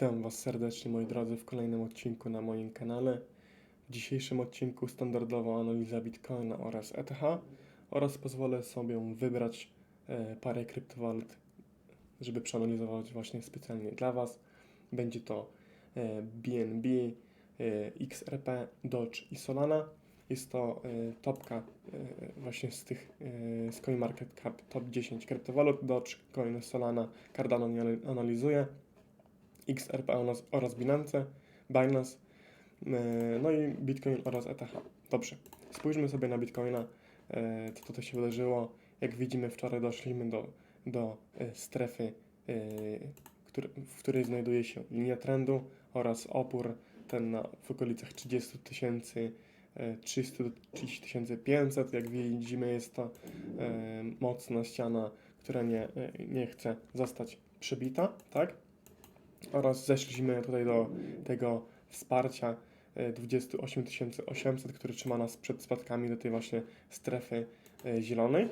Witam Was serdecznie moi drodzy w kolejnym odcinku na moim kanale. W dzisiejszym odcinku standardowo analiza Bitcoina oraz ETH oraz pozwolę sobie wybrać e, parę kryptowalut, żeby przeanalizować właśnie specjalnie dla Was. Będzie to e, BNB, e, XRP, Doge i Solana. Jest to e, topka e, właśnie z tych e, z CoinMarketCap top 10 kryptowalut. Dogecoin, Solana, Cardano nie analizuje. XRP oraz, oraz Binance, Binance, no i Bitcoin oraz ETH. Dobrze, spójrzmy sobie na Bitcoina, yy, co tutaj się wydarzyło. Jak widzimy, wczoraj doszliśmy do, do yy, strefy, który, w której znajduje się linia trendu oraz opór ten na, w okolicach 30 tysięcy 300 do 30 500. Jak widzimy, jest to mocna ściana, która nie, nie chce zostać przebita, tak? Oraz zeszliśmy tutaj do tego wsparcia e, 28 800, który trzyma nas przed spadkami do tej właśnie strefy e, zielonej.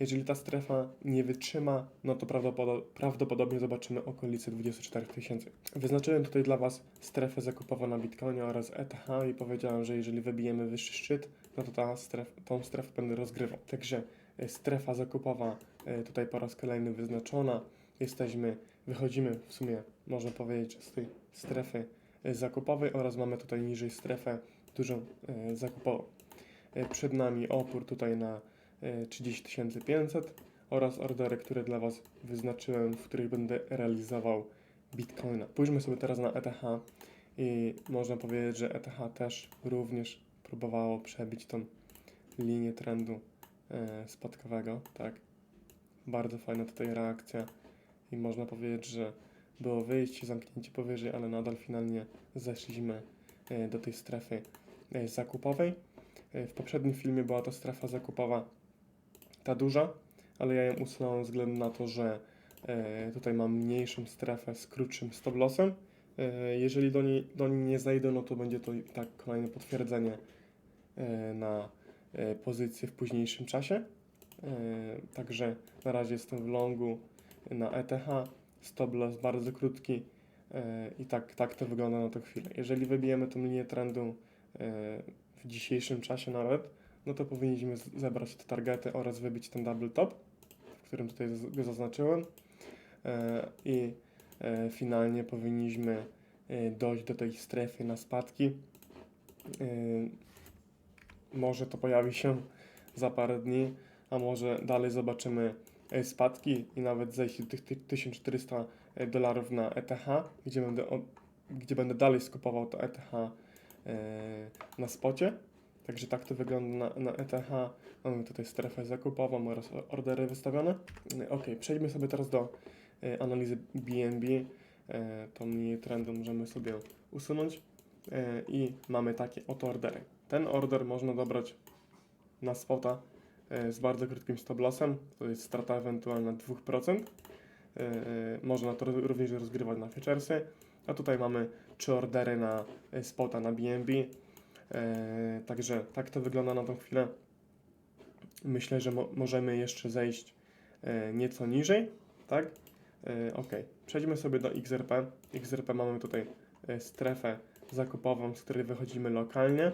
Jeżeli ta strefa nie wytrzyma, no to prawdopodo- prawdopodobnie zobaczymy okolice 24 tysięcy. Wyznaczyłem tutaj dla Was strefę zakupową na Bitcoinie oraz ETH i powiedziałem, że jeżeli wybijemy wyższy szczyt, no to ta stref, tą strefę będę rozgrywał. Także e, strefa zakupowa e, tutaj po raz kolejny wyznaczona. Jesteśmy, wychodzimy w sumie, można powiedzieć, z tej strefy e, zakupowej oraz mamy tutaj niżej strefę dużą e, zakupową. E, Przed nami opór tutaj na e, 30 500 oraz ordery, które dla Was wyznaczyłem, w których będę realizował Bitcoina. Pójdźmy sobie teraz na ETH i można powiedzieć, że ETH też również próbowało przebić tą linię trendu spadkowego, tak. Bardzo fajna tutaj reakcja i można powiedzieć, że było wyjście, zamknięcie powyżej, ale nadal finalnie zeszliśmy e, do tej strefy e, zakupowej. E, W poprzednim filmie była to strefa zakupowa ta duża, ale ja ją usunąłem względu na to, że tutaj mam mniejszą strefę z krótszym stop lossem. Jeżeli do niej, do niej nie zejdę, no to będzie to tak kolejne potwierdzenie na pozycję w późniejszym czasie. Także na razie jestem w longu na ETH, stop loss bardzo krótki e, i tak, tak to wygląda na tę chwilę. Jeżeli wybijemy tą linię trendu e, w dzisiejszym czasie nawet, no to powinniśmy zebrać te targety oraz wybić ten double top, w którym tutaj go zaznaczyłem E, i finalnie powinniśmy dojść do tej strefy na spadki. Może to pojawi się za parę dni, a może dalej zobaczymy spadki i nawet zejście do tych ty- 1400 dolarów na ETH, gdzie będę, gdzie będę dalej skupował to ETH e, na spocie. Także tak to wygląda na, na ETH. Mamy tutaj strefę zakupową oraz ordery wystawione. E, Ok, przejdźmy sobie teraz do e, analizy BNB. E, tą linię trendu możemy sobie usunąć e, i mamy takie oto ordery. Ten order można dobrać na spota e, z bardzo krótkim stop lossem, to jest strata ewentualna 2%. E, e, Można to również rozgrywać na futuresy. A tutaj mamy trzy ordery na e, spota na BNB. E, Także tak to wygląda na tą chwilę. Myślę, że mo możemy jeszcze zejść e, nieco niżej, tak? E, ok, przejdźmy sobie do XRP. XRP mamy tutaj e, strefę zakupową, z której wychodzimy lokalnie.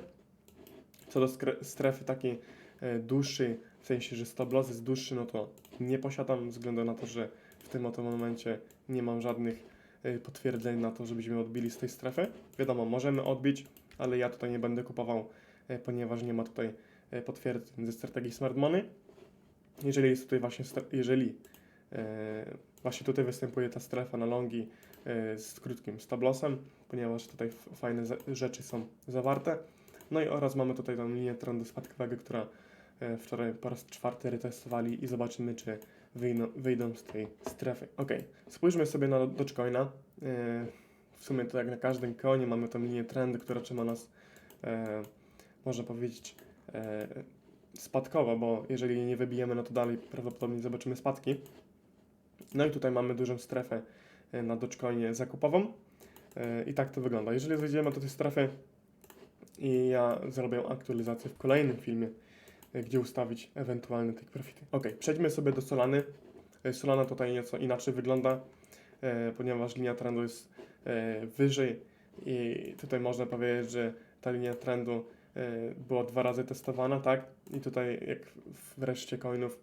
Co do strefy takiej e, dłuższej, w sensie, że stop loss jest dłuższy, no to nie posiadam, ze względu na to, że w tym oto momencie nie mam żadnych e, potwierdzeń na to, żebyśmy odbili z tej strefy. Wiadomo, możemy odbić, ale ja tutaj nie będę kupował, e, ponieważ nie ma tutaj potwierdzeń ze strategii Smart Money. Jeżeli jest tutaj właśnie, jeżeli właśnie tutaj występuje ta strefa na longi z krótkim stop lossem, ponieważ tutaj fajne rzeczy są zawarte. No i oraz mamy tutaj tą linię trendu spadkowego, która e, wczoraj po raz czwarty retestowali i zobaczymy, czy wyjdą, wyjdą z tej strefy. Ok, spójrzmy sobie na Dogecoina. E, w sumie to jak na każdym konie mamy tą linię trendu, która trzyma nas, e, można powiedzieć, spadkowo, bo jeżeli jej nie wybijemy, no to dalej prawdopodobnie zobaczymy spadki. No i tutaj mamy dużą strefę na Dogecoinie zakupową. I tak to wygląda. Jeżeli wejdziemy do tej strefy i ja zrobię aktualizację w kolejnym filmie, e, gdzie ustawić ewentualne take profity. Ok, przejdźmy sobie do Solany. E, Solana tutaj nieco inaczej wygląda, e, ponieważ linia trendu jest wyżej i tutaj można powiedzieć, że ta linia trendu była dwa razy testowana, tak? I tutaj jak w reszcie coinów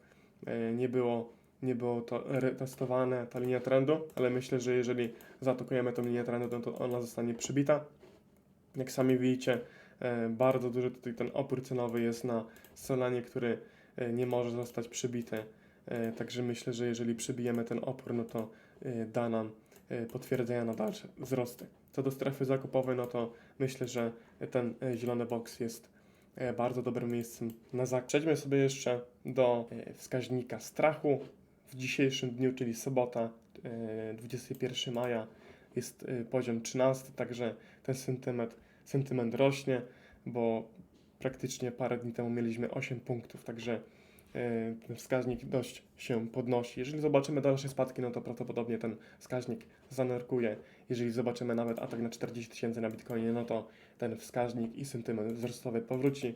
nie było, nie było to testowane, ta linia trendu, ale myślę, że jeżeli zaatakujemy tą linię trendu, to ona zostanie przybita. Jak sami widzicie, bardzo duży tutaj ten opór cenowy jest na Solanie, który e, nie może zostać przybity. E, Także myślę, że jeżeli przybijemy ten opór, no to e, da nam e, potwierdzenia na dalsze wzrosty. Co do strefy zakupowej, no to myślę, że ten e, zielony box jest e, bardzo dobrym miejscem na zakup. Przejdźmy sobie jeszcze do e, wskaźnika strachu. W dzisiejszym dniu, czyli sobota, e, 21 maja, jest e, poziom 13, także ten sentyment, sentyment rośnie, bo praktycznie parę dni temu mieliśmy 8 punktów, także e, ten wskaźnik dość się podnosi. Jeżeli zobaczymy dalsze spadki, no to prawdopodobnie ten wskaźnik zanurkuje. Jeżeli zobaczymy nawet atak na 40 tysięcy na Bitcoinie, no to ten wskaźnik i sentyment wzrostowy powróci,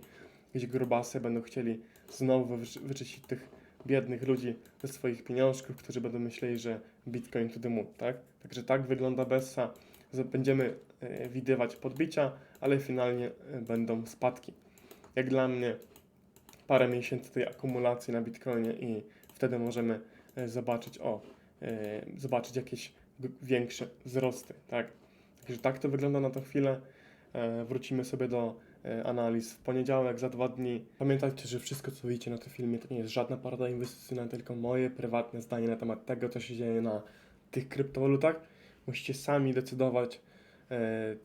gdzie grubasy będą chcieli znowu wyczy- wyczyścić tych biednych ludzi ze swoich pieniążków, którzy będą myśleli, że Bitcoin to the moon, tak? Także tak wygląda Bessa. Będziemy e, widywać podbicia, ale finalnie e, będą spadki. Jak dla mnie parę miesięcy tej akumulacji na Bitcoinie i wtedy możemy e, zobaczyć, o, zobaczyć jakieś większe wzrosty, tak? Także tak to wygląda na tą chwilę. Wrócimy sobie do analiz w poniedziałek, za dwa dni. Pamiętajcie, że wszystko, co widzicie na tym filmie, to nie jest żadna porada inwestycyjna, tylko moje prywatne zdanie na temat tego, co się dzieje na tych kryptowalutach. Musicie sami decydować, e,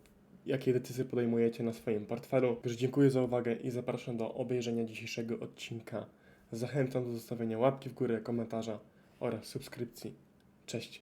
jakie decyzje podejmujecie na swoim portfelu. Także dziękuję za uwagę i zapraszam do obejrzenia dzisiejszego odcinka. Zachęcam do zostawienia łapki w górę, komentarza oraz subskrypcji. Cześć!